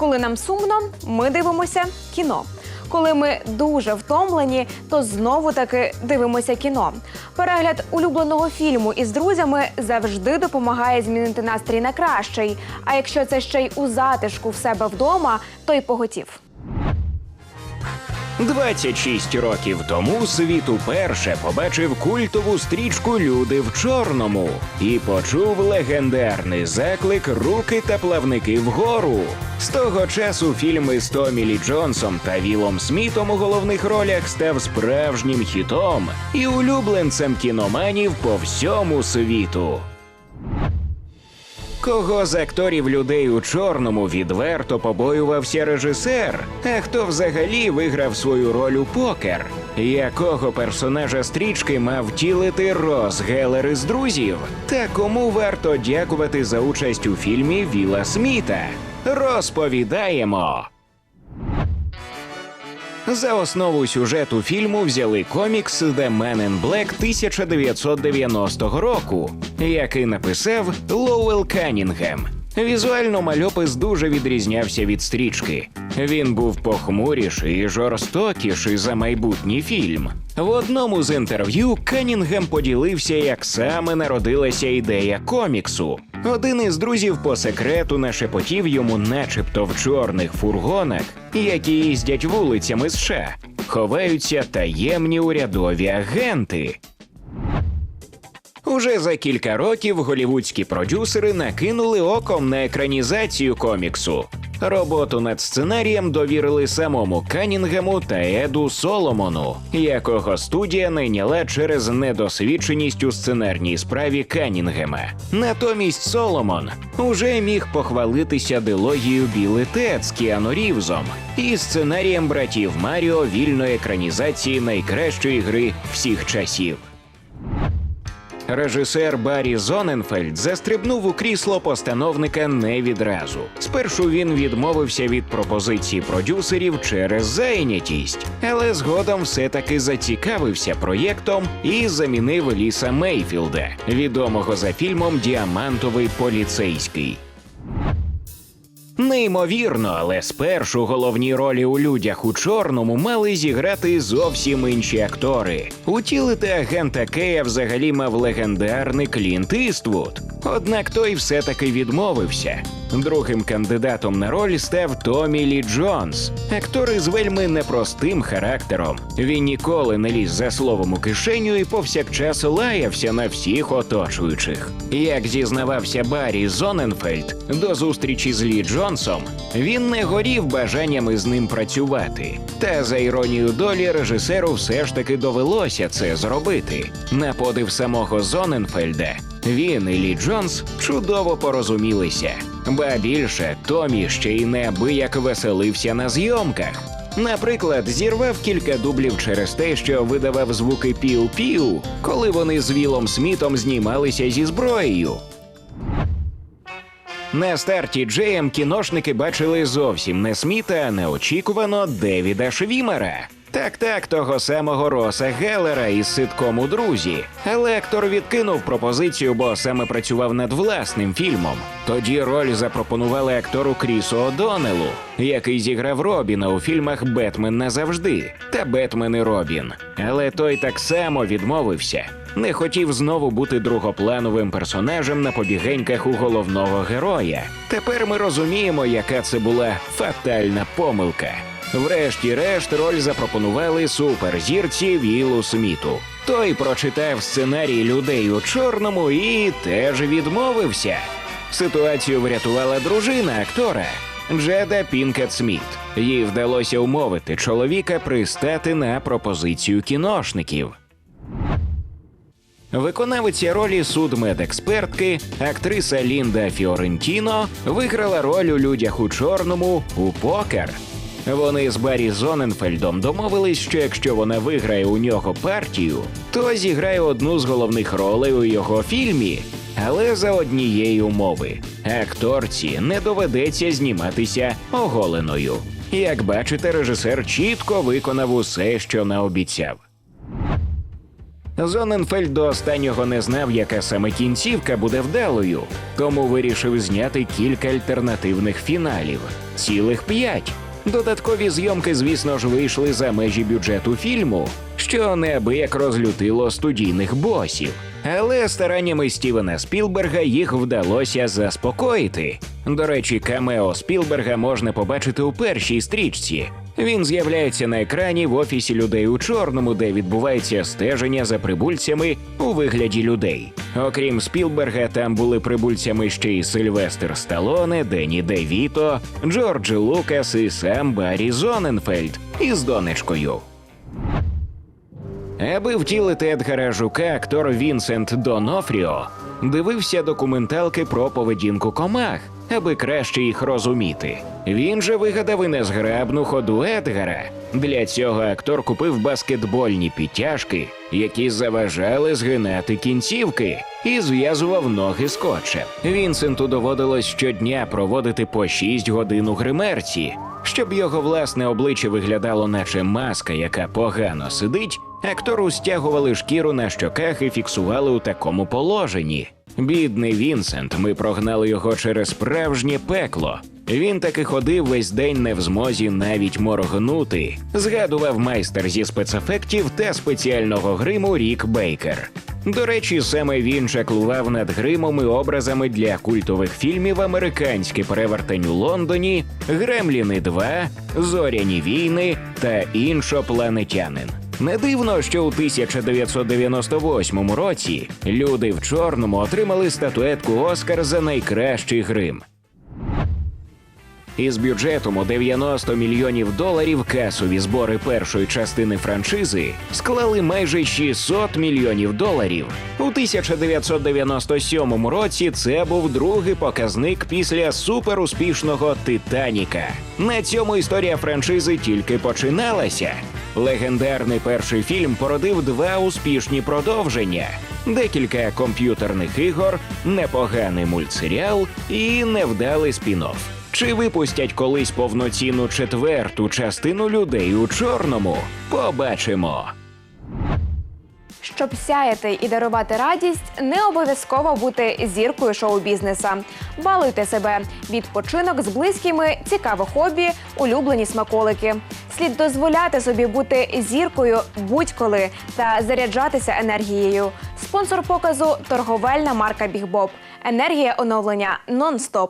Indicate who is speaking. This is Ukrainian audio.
Speaker 1: Коли нам сумно, ми дивимося кіно. Коли ми дуже втомлені, то знову таки дивимося кіно. Перегляд улюбленого фільму із друзями завжди допомагає змінити настрій на кращий. А якщо це ще й у затишку в себе вдома, то й поготів.
Speaker 2: 26 років тому світ уперше побачив культову стрічку Люди в чорному і почув легендарний заклик Руки та плавники вгору. З того часу фільм із Томі Лі Джонсом та Вілом Смітом у головних ролях став справжнім хітом і улюбленцем кіноманів по всьому світу. Кого з акторів людей у чорному відверто побоювався режисер? А хто взагалі виграв свою роль у покер? Якого персонажа стрічки мав втілити Рос Гелер із друзів? Та кому варто дякувати за участь у фільмі Віла Сміта? Розповідаємо. За основу сюжету фільму взяли комікс The Man in Black 1990 року, який написав Лоуел Канінгем. Візуально мальопис дуже відрізнявся від стрічки. Він був похмуріший і жорстокіший за майбутній фільм. В одному з інтерв'ю Канінгем поділився, як саме народилася ідея коміксу. Один із друзів по секрету нашепотів йому, начебто в чорних фургонах, які їздять вулицями США, ховаються таємні урядові агенти. Уже за кілька років голівудські продюсери накинули оком на екранізацію коміксу. Роботу над сценарієм довірили самому Канінгему та Еду Соломону, якого студія найняла через недосвідченість у сценарній справі Канінгема. Натомість Соломон уже міг похвалитися дилогією Біли Тед з Кіану Рівзом і сценарієм братів Маріо вільної екранізації найкращої гри всіх часів. Режисер Баррі Зоненфельд застрибнув у крісло постановника не відразу. Спершу він відмовився від пропозиції продюсерів через зайнятість, але згодом все-таки зацікавився проєктом і замінив Ліса Мейфілда, відомого за фільмом Діамантовий поліцейський. Неймовірно, але спершу головні ролі у людях у чорному мали зіграти зовсім інші актори. Утілити агента Кея взагалі мав легендарний Клінт Іствуд. Однак той все-таки відмовився. Другим кандидатом на роль став Томі Лі Джонс, актор із вельми непростим характером. Він ніколи не ліз за словом у кишеню і повсякчас лаявся на всіх оточуючих. Як зізнавався Баррі Зоненфельд до зустрічі з Лі Джонсом, він не горів бажанням із ним працювати. Та за іронією долі режисеру все ж таки довелося це зробити. На подив самого Зоненфельда, він і Лі Джонс чудово порозумілися. Ба більше Томі ще й неабияк веселився на зйомках. Наприклад, зірвав кілька дублів через те, що видавав звуки піу-піу, коли вони з Вілом Смітом знімалися зі зброєю. На старті Джеєм кіношники бачили зовсім не Сміта, а неочікувано Девіда Швімера. Так, так, того самого Роса Геллера із ситкому друзі. Але актор відкинув пропозицію, бо саме працював над власним фільмом. Тоді роль запропонували актору Крісу О'Донелу, який зіграв Робіна у фільмах Бетмен назавжди та Бетмен і Робін. Але той так само відмовився. Не хотів знову бути другоплановим персонажем на побігеньках у головного героя. Тепер ми розуміємо, яка це була фатальна помилка. Врешті-решт роль запропонували суперзірці Вілу Сміту. Той прочитав сценарій людей у чорному і теж відмовився. Ситуацію врятувала дружина актора Джеда Пінкет Сміт. Їй вдалося умовити чоловіка пристати на пропозицію кіношників. Виконавиця ролі судмедекспертки, актриса Лінда Фіорентіно виграла роль у людях у чорному у покер. Вони з Баррі Зоненфельдом домовились, що якщо вона виграє у нього партію, то зіграє одну з головних ролей у його фільмі, але за однієї умови акторці не доведеться зніматися оголеною. Як бачите, режисер чітко виконав усе, що наобіцяв. Зоненфельд до останнього не знав, яка саме кінцівка буде вдалою, тому вирішив зняти кілька альтернативних фіналів цілих п'ять. Додаткові зйомки, звісно ж, вийшли за межі бюджету фільму, що неабияк розлютило студійних босів. Але стараннями Стівена Спілберга їх вдалося заспокоїти. До речі, камео Спілберга можна побачити у першій стрічці. Він з'являється на екрані в офісі людей у чорному, де відбувається стеження за прибульцями у вигляді людей. Окрім Спілберга, там були прибульцями ще й Сильвестр Сталоне, Дені Де Віто, Джордж Лукас і сам Баррі Зоненфельд із донечкою. Аби втілити Едгара Жука, актор Вінсент Донофріо дивився документалки про поведінку комах, аби краще їх розуміти. Він же вигадав і незграбну ходу Едгара. Для цього актор купив баскетбольні підтяжки, які заважали згинати кінцівки, і зв'язував ноги скотчем. Вінсенту доводилось щодня проводити по 6 годин у гримерці, щоб його власне обличчя виглядало, наче маска, яка погано сидить. Актору стягували шкіру на щоках і фіксували у такому положенні. Бідний Вінсент, ми прогнали його через справжнє пекло. Він таки ходив весь день не в змозі навіть моргнути. Згадував майстер зі спецефектів та спеціального гриму Рік Бейкер. До речі, саме він чаклував над гримом і образами для культових фільмів Американське перевертень у Лондоні, Гремліни 2, Зоряні війни та іншопланетянин. Не дивно, що у 1998 році люди в чорному отримали статуетку Оскар за найкращий грим. Із бюджетом у 90 мільйонів доларів касові збори першої частини франшизи склали майже 600 мільйонів доларів. У 1997 році це був другий показник після суперуспішного Титаніка. На цьому історія франшизи тільки починалася. Легендарний перший фільм породив два успішні продовження: декілька комп'ютерних ігор, непоганий мультсеріал і невдалий спін-офф. Чи випустять колись повноцінну четверту частину людей у чорному? Побачимо.
Speaker 1: Щоб сяяти і дарувати радість, не обов'язково бути зіркою шоу-бізнеса. Балуйте себе. Відпочинок з близькими, цікаве хобі, улюблені смаколики. Слід дозволяти собі бути зіркою будь-коли та заряджатися енергією. Спонсор показу торговельна марка Бігбоб. Енергія оновлення нон-стоп.